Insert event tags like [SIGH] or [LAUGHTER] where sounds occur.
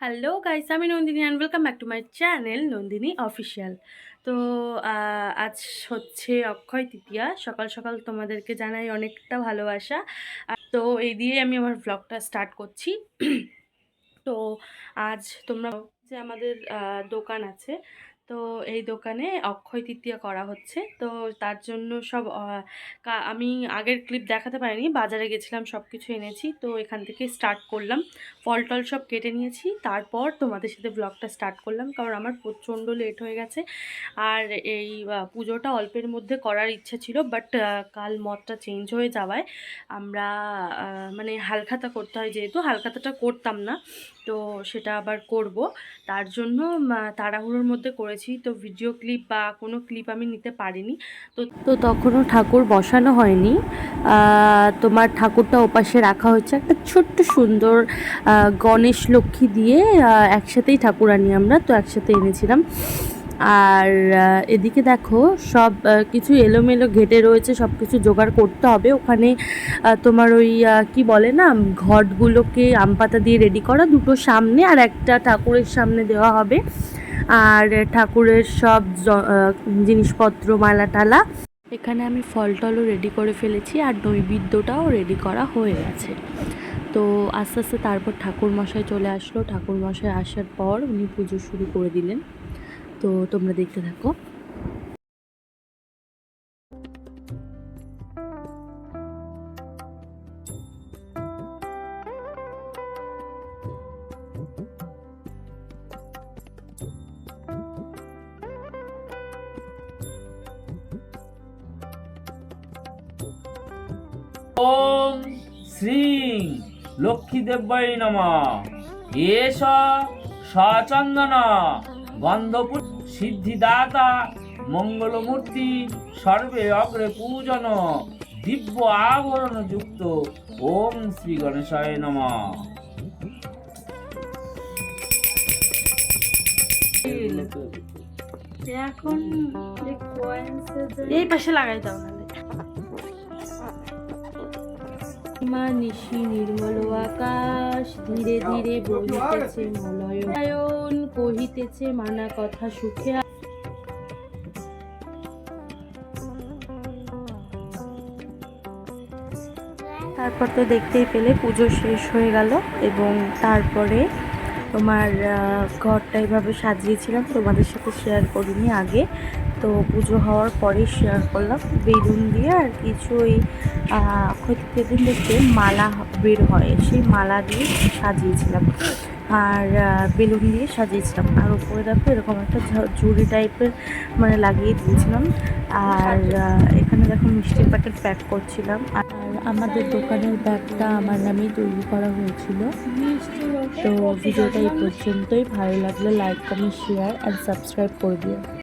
Hello guys আমি Nandini and welcome back to my channel Nandini official তো আজ হচ্ছে অক্ষয় তৃতীয়া। সকাল সকাল তোমাদেরকে জানাই অনেকটা ভালোবাসা। তো, এই দিয়ে আমি আমার ব্লগটা স্টার্ট করছি। [CLEARS THROAT] তো, আজ তোমরা যে আমাদের দোকান আছে তো এই দোকানে অক্ষয় তৃতীয়া করা হচ্ছে। তো তার জন্য সব আমি আগের ক্লিপ দেখাতে পারিনি, বাজারে গেছিলাম সব কিছু এনেছি। তো এখান থেকে স্টার্ট করলাম। ফল টল সব কেটে নিয়েছি। তারপর তোমাদের সাথে ব্লগটা স্টার্ট করলাম, কারণ আমার প্রচণ্ড লেট হয়ে গেছে। আর এই পুজোটা অল্পের মধ্যে করার ইচ্ছা ছিল বাট কাল মতটা চেঞ্জ হয়ে যাওয়ায় আমরা মানে হালখাতা করতে হয় যেহেতু, হালখাতাটা করতাম না। তো সেটা আবার করব। তার জন্য তাড়াহুড়োর মধ্যে করেছি, তো ভিডিও ক্লিপ বা কোনো ক্লিপ আমি নিতে পারিনি। তো তো তখনও ঠাকুর বসানো হয়নি। তোমার ঠাকুরটা ওপাশে রাখা হচ্ছে একটা ছোট্ট সুন্দর গণেশ লক্ষ্মী দিয়ে একসাথেই ঠাকুর আনি আমরা, তো একসাথে এনেছিলাম। আর এদিকে দেখো সব কিছু এলোমেলো ঘেটে রয়েছে সব কিছু জোগাড় করতে হবে। ওখানে তোমার ওই কি বলে না, ঘটগুলোকে আম পাতা দিয়ে রেডি করা, দুটো সামনে আর একটা ঠাকুরের সামনে দেওয়া হবে। আর ঠাকুরের সব জিনিসপত্র মালা টালা এখানে আমি ফল টলও রেডি করে ফেলেছি আর নৈবেদ্যটাও রেডি করা হয়ে গেছে। তো আস্তে আস্তে তারপর ঠাকুরমশাই চলে আসলো। ঠাকুরমশাই আসার পর উনি পুজো শুরু করে দিলেন। তো তোমরা দেখতে থাকো। ওম শ্রী লক্ষ্মীদেব্যই নম। এষ সচন্দন গন্ধপুর সিদ্ধিদাতা মঙ্গলমূর্তি সর্বে অগ্রে পূজন দিব্য আভরণ যুক্ত ওম শ্রী গণেশায় নম। এখন এই পাশে লাগাই দাও মা নিশি নির্মল আকাশ, ধীরে ধীরে বহিতেছে মলয়ন কহিতেছে, মানা কথা সুখে তারপর তো দেখতেই পেলে পুজো শেষ হয়ে গেল এবং তারপরে তোমার ঘরটা এইভাবে সাজিয়েছিলাম, তোমাদের সাথে শেয়ার করিনি আগে। তো পুজো হওয়ার পরে শেয়ার করলাম। বেলুন দিয়ে আর কিছু ওই ক্ষতিতে দিন দেখতে মালা বের হয়, সেই মালা দিয়ে সাজিয়েছিলাম। আর বেলুন দিয়ে সাজিয়েছিলাম। আর উপরে দেখো এরকম একটা ঝুড়ি টাইপের মানে লাগিয়ে দিয়েছিলাম। আর এখানে দেখো মিষ্টির প্যাকেট প্যাক করছিলাম। আর আমাদের দোকানের ব্যাগটা আমার নামেই তৈরি করা হয়েছিল। তো ভিডিওটা এই পর্যন্তই। ভালো লাগলে like comment share and subscribe করে দিও।